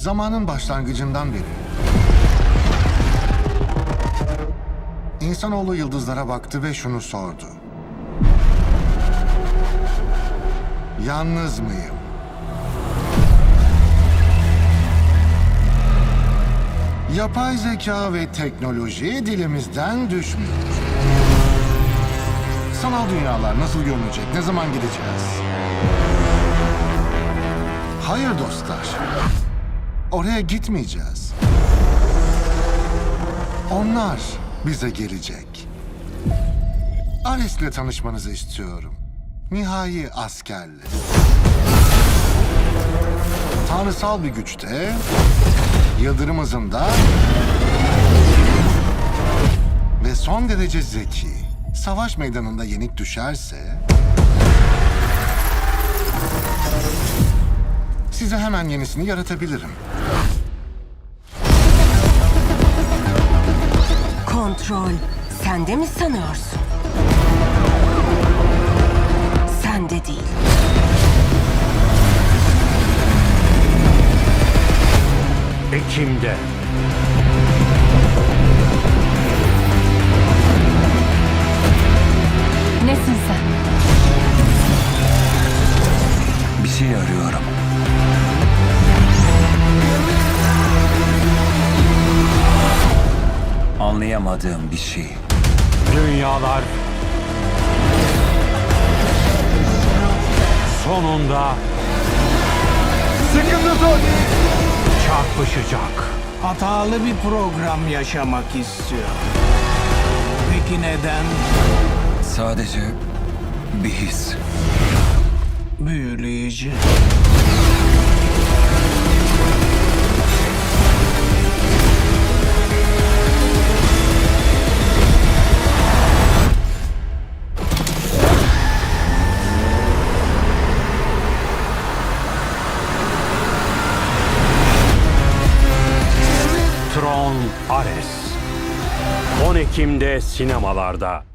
Zamanın başlangıcından beri. İnsanoğlu yıldızlara baktı ve şunu sordu. Yalnız mıyım? Yapay zeka ve teknoloji dilimizden düşmüyor. Sanal dünyalar nasıl görünecek, ne zaman gideceğiz? Hayır dostlar. Oraya gitmeyeceğiz. Onlar bize gelecek. Ares'le tanışmanızı istiyorum. Nihai askerle. Tanrısal bir güçte, yıldırım hızında ve son derece zeki. Savaş meydanında yenik düşerse size hemen yenisini yaratabilirim. Kontrol sende mi sanıyorsun? Sende değil. Ekim'de. Nesin sen? Bir şey arıyorum. Anlayamadığım bir şey. Dünyalar sonunda Sıkıntı tut. çarpışacak. Hatalı bir program yaşamak istiyor. Peki neden? Sadece bir his. Büyüleyici. Tron Ares. 10 Ekim'de sinemalarda.